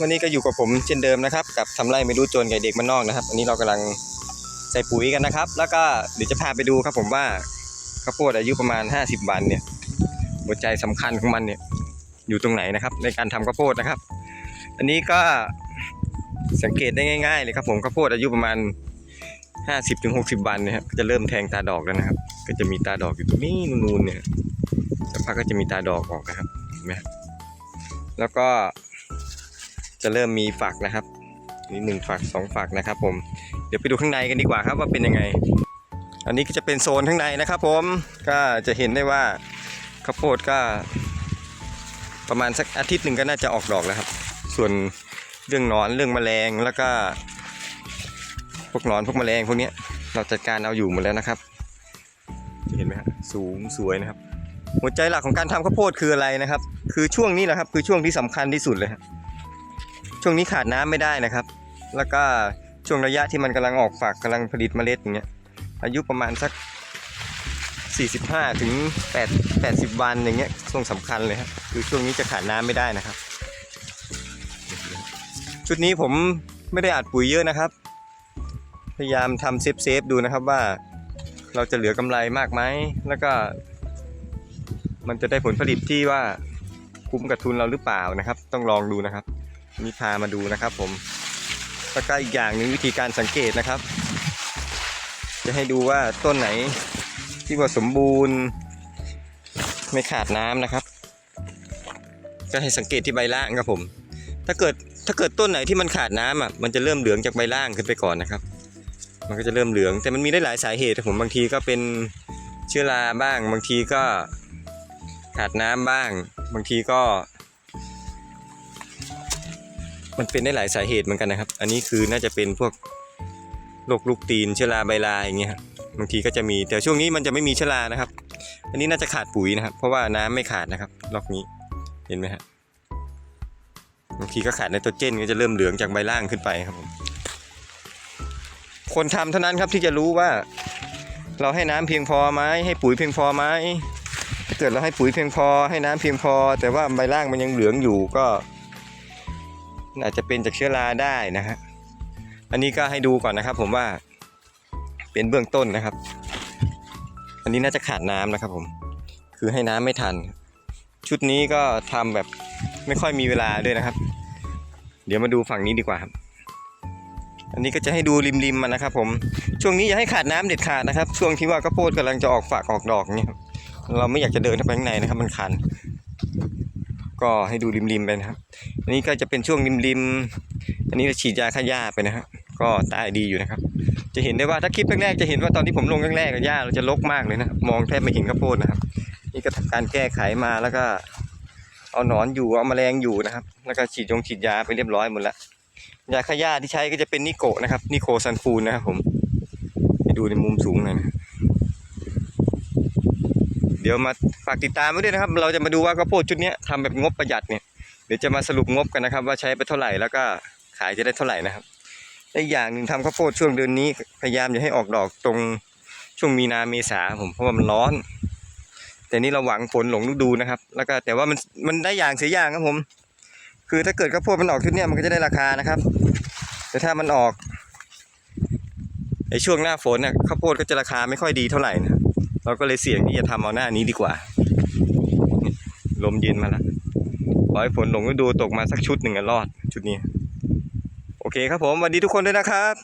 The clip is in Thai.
วันนี้ก็อยู่กับผมเช่นเดิมนะครับ กับทำไรไม่รู้โจรกับเด็กมันนอกนะครับ วันนี้เรากำลังใส่ปุ๋ยกันนะครับ แล้วก็เดี๋ยวจะพาไปดูครับผมว่าข้าวโพดอายุประมาณ 50วันเนี่ยหัวใจสำคัญของมันเนี่ยอยู่ตรงไหนนะครับ ในการทำข้าวโพดนะครับ อันนี้ก็สังเกตได้ง่ายๆเลยครับผมข้าวโพดอายุประมาณ 50ถึง60 วันเนี่ยครับก็จะเริ่มแทงตาดอกแล้วนะครับ ก็จะมีตาดอกอยู่ตรงนี้นูนๆเนี่ยสักพักก็จะมีตาดอกออกนะครับเห็นไหมแล้วก็ จะเริ่มมีฝักนะครับนี่หนึ่งฝักสองฝักนะครับ ผมเดี๋ยวไปดูข้างในกันดีกว่าครับว่าเป็นยังไง อันนี้ก็จะเป็นโซนข้างในนะครับ ผมก็จะเห็นได้ว่าข้าวโพดก็ ประมาณสักอาทิตย์หนึ่งก็น่าจะออกดอกแล้วครับ ส่วนเรื่องนอนเรื่องแมลงแล้วก็พวกนอนพวกแมลงพวกนี้เราจัดการเอาอยู่หมดแล้วนะครับจะเห็นไหมครับสูงสวยนะครับ หัวใจหลักของการทำข้าวโพดคืออะไรนะครับ คือช่วงนี้แหละครับ คือช่วงที่สำคัญที่สุดเลยครับ ช่วงนี้ขาดน้ำไม่ได้นะครับ แล้วก็ช่วงระยะที่มันกำลังออกฝักกำลังผลิตเมล็ดอย่างเงี้ยอายุประมาณสัก 45 ถึง 8 80 วันอย่างเงี้ยช่วงสำคัญเลยครับคือช่วงนี้จะขาดน้ำไม่ได้นะครับ ชุดนี้ผมไม่ได้อัดปุ๋ยเยอะนะครับ พยายามทำเซฟเซฟดูนะครับว่าเราจะเหลือกำไรมากไหมแล้วก็ มันจะได้ผลผลิตที่ว่าคุ้มกับทุนเราหรือเปล่านะครับ ต้องลองดูนะครับ นี่พามาดูนะครับผมแล้วก็อีกอย่างหนึ่งวิธีการสังเกตนะครับ จะให้ดูว่าต้นไหนที่ว่าสมบูรณ์ ไม่ขาดน้ำนะครับ ก็ให้สังเกตที่ใบล่างครับผม ถ้าเกิดถ้าเกิดต้นไหนที่มันขาดน้ำอะมันจะเริ่มเหลืองจากใบล่างขึ้นไปก่อนนะครับ มันก็จะเริ่มเหลืองแต่มันมีได้หลายสาเหตุครับผมบางทีก็เป็นเชื้อราบ้าง บางทีก็ขาดน้ำบ้าง บางทีก็ มันเป็นได้หลายสาเหตุเหมือนกันนะครับ อันนี้คือน่าจะเป็นพวกโรคลูกตีนเชื้อราใบลายอย่างเงี้ยครับบางทีก็จะมีแต่ช่วงนี้มันจะไม่มีเชื้อรานะครับ อันนี้น่าจะขาดปุ๋ยนะครับ เพราะว่าน้ำไม่ขาดนะครับล็อกนี้เห็นไหมฮะบบางทีก็ขาดไนโตรเจนก็จะเริ่มเหลืองจากใบล่างขึ้นไปครับผมคนทำเท่านั้นครับที่จะรู้ว่า เราให้น้ำเพียงพอไหมให้ปุ๋ยเพียงพอไหมถ้าเกิดเราให้ปุ๋ยเพียงพอ ให้น้ำเพียงพอ แต่ว่าใบล่างมันยังเหลืองอยู่ก็ อาจจะเป็นจากเชื้อราได้นะฮะอันนี้ก็ให้ดูก่อนนะครับ ผมว่า เป็นเบื้องต้นนะครับ อันนี้น่าจะขาดน้ำนะครับ ผม คือให้น้ำไม่ทัน ชุดนี้ก็ทำแบบไม่ค่อยมีเวลาด้วยนะครับ เดี๋ยวมาดูฝั่งนี้ดีกว่าครับอันนี้ก็จะให้ดูริมๆมันนะครับ ผมช่วงนี้อย่าให้ขาดน้ำเด็ดขาดนะครับ ช่วงที่ว่าข้าวโพดกำลังจะออกฝักออกดอกเนี่ยครับเราไม่อยากจะเดินเข้าไปข้างในนะครับ มันคัน ก็ให้ดูริมๆไปนะครับ อันนี้ก็จะเป็นช่วงริมๆอันนี้เราฉีดยาฆ่าหญ้าไปนะครับก็ตายดีอยู่นะครับ จะเห็นได้ว่าถ้าคลิปแรกๆจะเห็นว่าตอนที่ผมลงแรกๆหญ้าเราจะรกมากเลยนะมองแทบไม่เห็นข้าวโพดนะครับ นี่ก็ทำการแก้ไขมาแล้วก็ เอาหนอนอยู่เอาแมลงอยู่นะครับ แล้วก็ฉีดยงฉีดยาไปเรียบร้อยหมดแล้วยาฆ่าหญ้าที่ใช้ก็จะเป็นนิโกะนะครับนิโคซันฟูนนะครับผมไปดูในมุมสูงหน่อยนะเดี๋ยวมาฝากติดตามไว้ด้วยนะครับ เราจะมาดูว่าข้าวโพดชุดนี้ยทำแบบงบประหยัดเนี่ย เดี๋ยวจะมาสรุปงบกันนะครับ ว่าใช้ไปเท่าไหร่แล้วก็ขายจะได้เท่าไหร่นะครับและอีกอย่างหนึ่งทำข้าวโพดช่วงเดือนนี้พยายามอย่าให้ออกดอกตรงช่วงมีนาเมษาผมเพราะว่ามันร้อน แต่นี่เราหวังฝนหลงฤดูนะครับ แล้วก็แต่ว่ามันมันได้อย่างเสียอย่างครับผม คือถ้าเกิดข้าวโพดมันออกชุดเนี้ยมันก็จะได้ราคานะครับ แต่ถ้ามันออกในช่วงหน้าฝนเนี่ยข้าวโพดก็จะราคาไม่ค่อยดีเท่าไหร่นะเราก็เลยเสี่ยงที่จะทำเอาหน้านี้ดีกว่า ลมเย็นมาแล้ว อให้ฝนหลงฤดูตกมาสักชุดหนึ่งกันรอดชุดนี้ โอเคครับผมสวัสดีทุกคนด้วยนะครับ